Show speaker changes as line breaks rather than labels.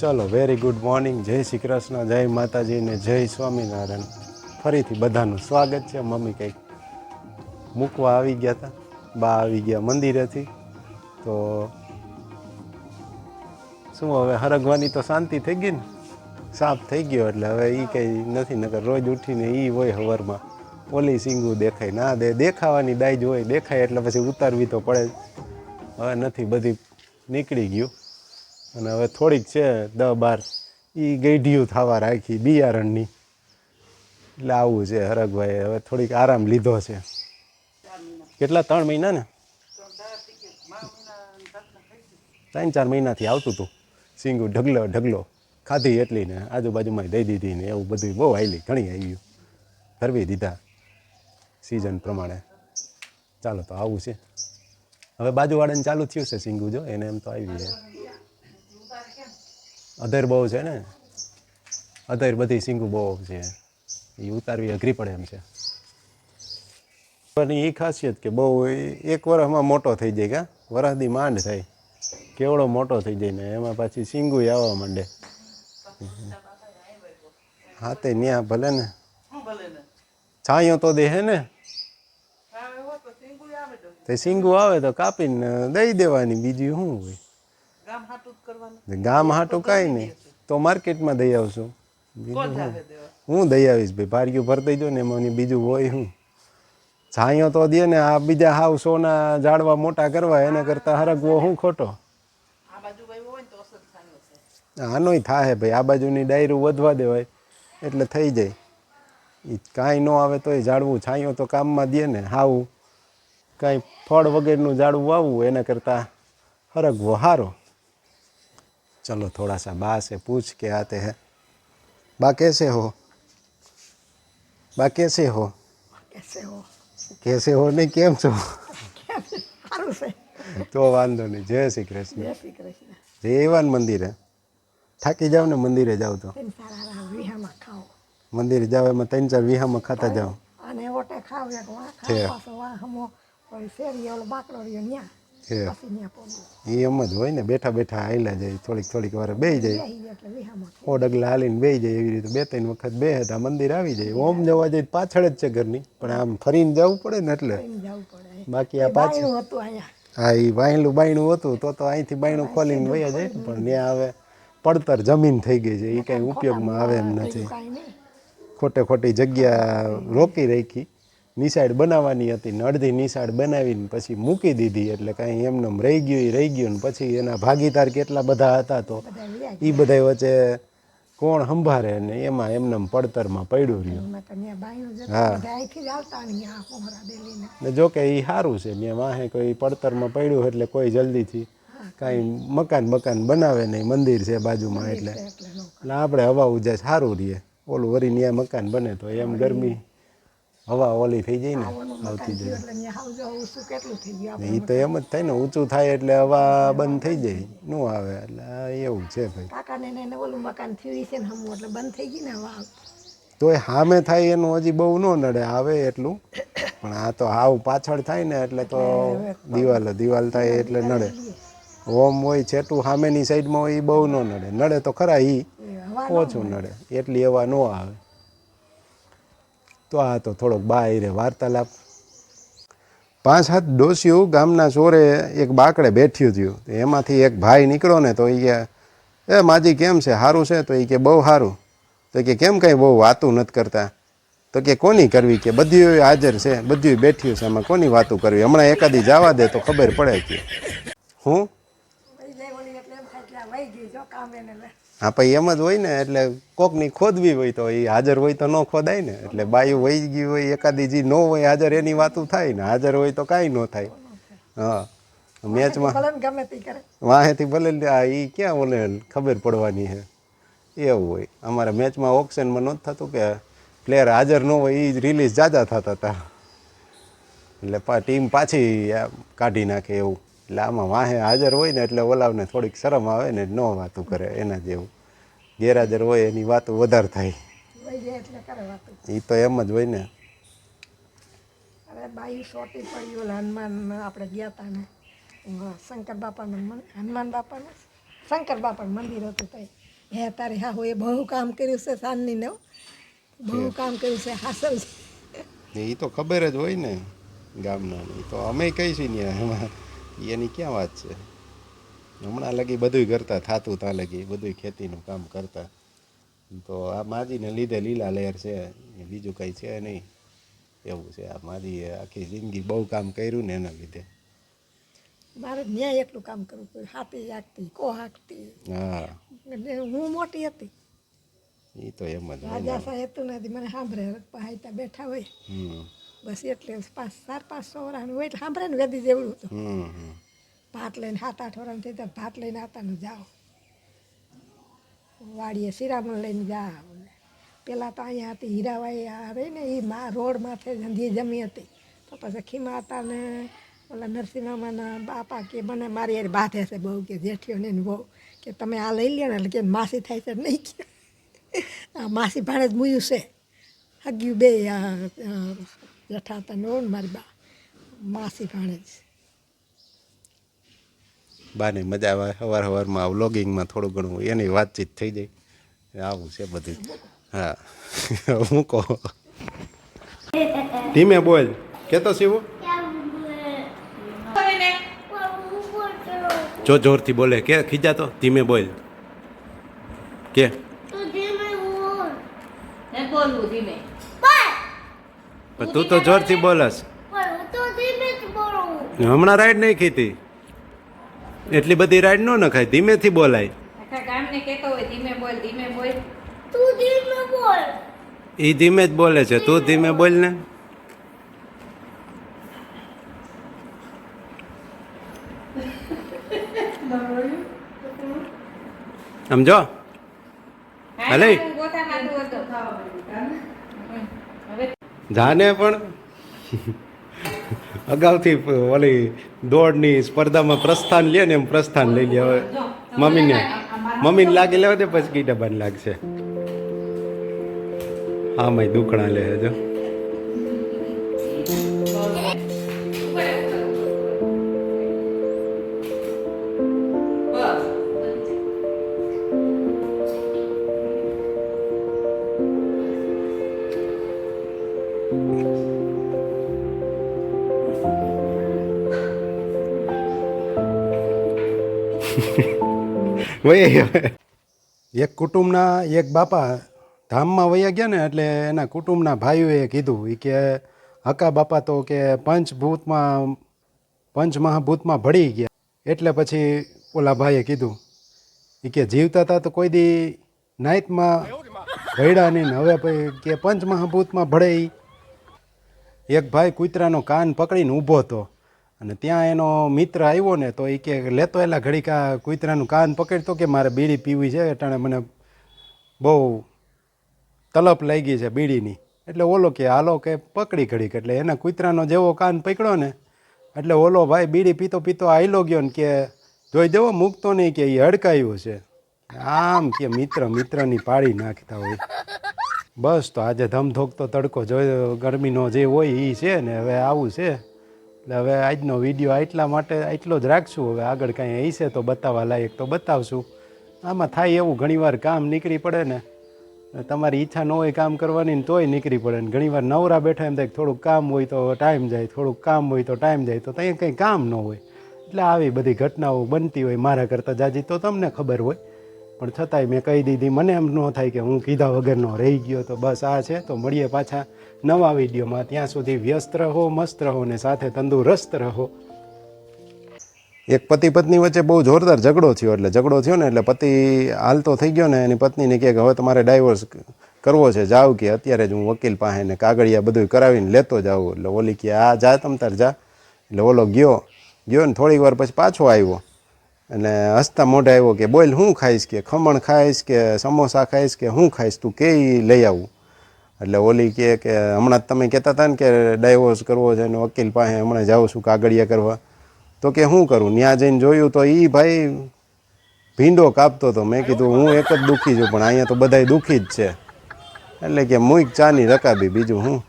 ચલો very good morning જય શ્રી કૃષ્ણ, જય માતાજી ને જય સ્વામિનારાયણ. ફરીથી બધાનું સ્વાગત છે. મમ્મી કંઈક મૂકવા આવી ગયા હતા બા આવી ગયા મંદિરેથી. તો શું હવે હરગવાની તો શાંતિ થઈ ગઈ ને? સાફ થઈ ગયો એટલે હવે એ કંઈ નથી, નકર રોજ ઉઠીને એ હોય હવરમાં. ઓલી સિંગુ દેખાય, ના દે, દેખાવાની દાઈજ હોય. દેખાય એટલે પછી ઉતારવી તો પડે હવે નથી, બધી નીકળી ગયું. અને હવે થોડીક છે દહ બાર. એ ગઈઢિયું થવા રાખી બિયારણની. એટલે આવું છે હરગભાઈ હવે થોડીક આરામ લીધો છે. કેટલા? ત્રણ મહિના ને? ત્રણ ચાર મહિનાથી આવતું હતું સિંગુ ઢગલો ઢગલો. ખાધી એટલી ને આજુબાજુમાં દઈ દીધી ને એવું બધું બહુ આવેલી ઘણી આવ્યું ભરવી દીધા સિઝન પ્રમાણે. ચાલો તો આવું છે. હવે બાજુવાળાને ચાલુ થયું છે સિંગુ જો, એને એમ તો આવી છે અધેર બહુ છે ને? અધર બધી સિંગુ બહુ છે. એ ઉતારવી અઘરી પડે એમ છે. પણ એ ખાસિયત કે બહુ એક વરસમાં મોટો થઈ જાય કા? વરસથી માંડ થાય. કેવડો મોટો થઈ જાય ને એમાં પાછી સિંગુ આવવા માંડે. હા તે ન્યા ભલે ને. છાંયો તો દે હે ને. તે સિંગુ આવે તો કાપીને દઈ દેવાની બીજી શું હોય? ગામ હાટું કાંઈ નહીં. તો માર્કેટમાં દઈ આવશું. હું? દઈ આવીશ ભાઈ. ભાર્યું ભર દઈ દો ને એમાં બીજું હોય હું. છાંયો તો દે ને આ બીજા હાવ સોના જાળવા મોટા કરવા એના કરતાં હરગવો હું ખોટો? આનોય થાય ભાઈ. આ બાજુની ડાયરું વધવા દેવાય એટલે થઈ જાય. એ કાંઈ ન આવે તોય ઝાડવું. છાંયો તો કામમાં દે ને હાવું. કાંઈ ફળ વગેરેનું ઝાડવું વાવવું એના કરતાં હરગવો સારો चलो थोड़ा सा बा से पूछ के आते हैं बा कैसे हो बा कैसे हो
कैसे हो
कैसे हो नहीं કેમ છો
સારું છે
તો વાંધો નહીં જય શ્રી કૃષ્ણ
જય શ્રી કૃષ્ણ
જયવાન મંદિરે થાકી જાવ ને મંદિરે જાવ તો
તેમ સારા વિહામાં ખાઓ
મંદિરે જાવ એમાં ત્રણ ચાર વિહામાં ખાતા જાઓ
અને ઓટે ખાવ એક વાં
છે.
ખાવ પાછો વાં હમો પછી શેરી ઓલો બાકડો રહ્યો ન્યા
છે
પછી ન્યા પોગું
એ. એમ જ હોય ને બેઠા બેઠા હાલ્યા જાય થોડીક થોડીક વાર બે જાય. ઓ ડગલા હાલીને બે જાય એવી રીતે. બે ત્રણ વખત બે હતા મંદિર આવી જાય. ઓમ જવા જાય પાછળ જ છે ઘરની. પણ આમ ફરીને જવું પડે ને એટલે. બાકી આ
હતું
હા એ બાયણું બાયણું હતું. તો તો અહીંથી બાયણું ખોલીને વયા જાય. ને પણ ત્યાં હવે પડતર જમીન થઈ ગઈ છે. એ કાંઈ ઉપયોગમાં આવે એમ નથી. ખોટે ખોટી જગ્યા રોકી રાખી. નિશાળ બનાવવાની હતી ને અડધી નિશાળ બનાવીને પછી મૂકી દીધી એટલે કાંઈ એમને એમ રહી ગયું એ રહી ગયું ને પછી એના ભાગીદાર કેટલા બધા હતા તો એ બધા વચ્ચે કોણ સંભાળે ને એમાં એમને પડતરમાં પડ્યું રહ્યું. હા.
ને ન્યા કોમરા ડેલીને
ને જો કે એ સારું છે ને વાહે કોઈ પડતરમાં પડ્યું એટલે કોઈ જલ્દીથી કાંઈ મકાન મકાન બનાવે નહીં મંદિર છે બાજુમાં એટલે.
એટલે
આપણે હવા ઉજાસ સારું રહીએ ઓલું વરી ન્યા મકાન બને તો એમ ગરમી હવા ઓલી થઈ જાય ને આવતી જાય. એ તો એમ જ થાય ને ઊંચું થાય એટલે હવા બંધ થઈ જાય ન આવે એટલે એવું છે ભાઈ.
કાકાને એને ઓલું મકાન થયું છે ને હમું એટલે બંધ થઈ ગઈ ને વાવ
તોય સામે થાય એનું હજી બહુ ન નડે આવે એટલું પણ આ તો હાવ પાછળ થાય ને એટલે તો દિવાલ દિવાલ થાય એટલે નડે. ઓમ હોય છેટું સામેની સાઈડમાં હોય એ બહુ ન નડે. નડે તો ખરા એ ઓછું નડે એટલી હવા ન આવે. તો આ તો થોડોક બાયરે વાર્તાલાપ. પાંચ સાત ડોસિયું ગામના ચોરે એક બાકડે બેઠ્યું થયું. એમાંથી એક ભાઈ નીકળ્યો ને તો એ કે, એ માજી કેમ છે? સારું છે? તો એ કે, બહુ સારું તો કે, કેમ કંઈ બહુ વાતું નથી કરતા? તો કે, કોની કરવી? કે બધી હાજર છે બધી બેઠ્યું છે એમાં કોની વાતું કરવી? હમણાં એકાદી જવા દે તો ખબર પડે કે, હું? હા પછી એમ જ હોય ને એટલે કોકની ખોદવી હોય તો એ હાજર હોય તો ન ખોદાય ને. એટલે બાયું વહી ગયું હોય એકાદી જે ન હોય હાજર એની વાતું થાય ને. હાજર હોય તો કાંઈ ન થાય. હા મેચમાં વાહેથી ભલે આ એ ક્યાં ઓલે ખબર પડવાની છે એવું હોય. અમારે મેચમાં ઓપ્શનમાં નહોતું થતું કે પ્લેયર હાજર ન હોય એ જ રિલીઝ જાજા થતા હતા. એટલે પા ટીમ પાછી કાઢી નાખે એવું. એટલે આમાં વાહે હાજર હોય ને એટલે ઓલાવને થોડીક શરમ આવે ને ન વાતું કરે એના જેવું. ગેરહાજર હોય એની વાતો વધારે થાય. એ તો એમ જ હોય ને.
અરે બાઈ સોટી પડી ઓલા હનુમાન આપણે ગયા હતા ને. શંકર બાપાનું મન હનુમાન બાપાનું? શંકર બાપાનું મંદિર હતું તઈ. હે તારે હા એ બહુ કામ કર્યું છે સાંજની ને બહુ કામ કર્યું છે હાસલ.
એ તો ખબર જ હોય ને ગામના એ તો અમે કહીશું ને એમાં. એની ક્યાં વાત છે? હમણાં લગી બધુંય કરતા થાતું ત્યાં લગી બધુંય ખેતીનું કામ કરતા. તો આ માજીને લીધે લીલા લહેર છે બીજું કંઈ છે નહીં. એવું છે આ મારી આખી જિંદગી બહુ કામ કર્યું ને એના લીધે.
મારે ન્યાય એટલું કામ કરવું પડ્યું હાથી હાકતી કો હાંકતી.
હા.
હું મોટી હતી.
એ તો એમ જ.
રાજા સાહેબ હતું નથી મને સાંભળે પહાયતા બેઠા હોય. બસ એટલે પાંચ ચાર પાંચ સો વરાનું હોય એટલે સાંભળે ને વેદી જેવડું હતું. ભાત લઈને સાત આઠ વર્ષ થઈ તો ભાત લઈને આવતા ને જાઓ. વાડીએ શિરામણ લઈને જા પેલા તો અહીંયા હતી હીરાવાઈ આવે ને એ મા રોડ માથે જંધી જમી હતી. તો પછી ખીમા હતા ને ઓલા નરસિંહામાના બાપા કે મને મારી યાર બાંધે છે બહુ કે જેઠીઓને બહુ કે તમે આ લઈ લ્યો ને એટલે કે માસી થાય છે નહીં કે. આ માસી ભાણે જ મૂયું છે. હગ્યું બે, આ આ જેઠા હતા ને મારી બા. માસી ભાણે જ.
બાને મજા આવે સવાર સવારમાં વ્લોગિંગમાં થોડું ઘણું એની વાતચીત થઈ જાય. આવું છે બધું. હા. હું કહો? ધીમે બોલ. કેતો શિવો? જો જોરથી બોલે. કે ખીજાતો ધીમે બોલ. કે? તું તો જોરથી બોલસ. હમણાં રાઈડ નહીં ખીતી એટલી બધી રાઈડ ન નખાય ધીમેથી બોલાય.
આખા ગામને કહેતો હોય ધીમે બોલ ધીમે બોલ.
એ ધીમે જ બોલે છે તું ધીમે બોલ ને. સમજો? હલે જાને પણ. અગાઉથી ઓલી દોડની સ્પર્ધામાં પ્રસ્થાન લે ને એમ પ્રસ્થાન લઈ લે. હવે મમ્મીને મમ્મીને લાગી લેવા દે પછી કીટા બાન લાગશે. આમાંય દુખણા લે જો વહી એક કુટુંબના એક બાપા ધામમાં વયા ગયા ને એટલે એના કુટુંબના ભાઈઓએ કીધું, ઈ કે હકા બાપા તો કે પંચભૂતમાં, પંચમહાભૂતમાં ભળી ગયા. એટલે પછી ઓલા ભાઈએ કીધું એ કે જીવતા હતા તો કોઈ દી નાઇટમાં ભયડા નહીં હવે પછી કે પંચમહાભૂતમાં ભળે એક ભાઈ કૂતરાનો કાન પકડીને ઊભો હતો. અને ત્યાં એનો મિત્ર આવ્યો ને તો એ કે લેતો એલા ઘડીક આ કૂતરાનું કાન પકડતો કે, મારે બીડી પીવી છે અટાણે મને બહુ તલપ લાગી છે બીડીની. એટલે ઓલો કે, હાલો કે, પકડી ઘડીક. એટલે એના કૂતરાનો જેવો કાન પકડ્યો ને, એટલે ઓલો ભાઈ બીડી પીતો પીતો આયલો ગયો ને કે, જોઈ દેવો, મૂકતો નહીં કે એ હડકાયું છે. આમ કે મિત્ર મિત્રની પાડી નાખતા હોય. બસ તો આજે ધમધોકતો તડકો જોયો ગરમીનો જે હોય એ છે ને, હવે આવું છે. એટલે હવે આજનો વીડિયો આટલા માટે આટલો જ રાખશું. હવે આગળ કાંઈ હશે તો બતાવવા લાયક તો બતાવશું. આમાં થાય એવું ઘણીવાર કામ નીકળી પડે ને. તમારી ઈચ્છા ન હોય કામ કરવાની તોય નીકળી પડે ને. ઘણીવાર નવરા બેઠા એમ થાય થોડુંક કામ હોય તો ટાઈમ જાય, થોડુંક કામ હોય તો ટાઈમ જાય, તો ત્યાં કંઈ કામ ન હોય. એટલે આવી બધી ઘટનાઓ બનતી હોય મારા કરતાં જાજી. તો તમને ખબર હોય પણ છતાંય મેં કહી દીધી, મને એમ ન થાય કે હું કીધા વગરનો રહી ગયો. તો બસ આ છે. તો મળીએ પાછા નવા વિડીયોમાં. ત્યાં સુધી વ્યસ્ત રહો, મસ્ત રહો ને સાથે તંદુરસ્ત રહો. એક પતિ પત્ની વચ્ચે બહુ જોરદાર ઝઘડો થયો એટલે ઝઘડો થયો ને એટલે પતિ હાલતો થઈ ગયો ને, એની પત્નીને કહે કે હવે તમારે ડાયવોર્સ કરવો છે, જાવ કે અત્યારે જ હું વકીલ પાસે ને કાગળિયા બધું કરાવીને લેતો જાઉં. એટલે ઓલી કે, આ જા તમ તાર જા. એટલે ઓલો ગયો ગયો ને થોડીક વાર પછી પાછો આવ્યો. અને હસતા મોઢે આવ્યો કે, બોલ, હું ખાઈશ કે, ખમણ ખાઈશ કે, સમોસા ખાઈશ કે, હું ખાઈશ? તું કે લઈ આવું? એટલે ઓલી કહે કે હમણાં જ તમે કહેતા હતા ને કે ડાયવોર્સ કરવો છે ને વકીલ પાસે હમણાં જાઉં છું કાગળિયા કરવા. તો કે શું કરું? ત્યાં જઈને જોયું તો એ ભાઈ ભીંડો કાપતો હતો. મેં કીધું, હું એક જ દુઃખી છું, પણ અહીંયા તો બધાય દુઃખી જ છે. એટલે કે મુઈક ચાની રકાબી બીજું હું?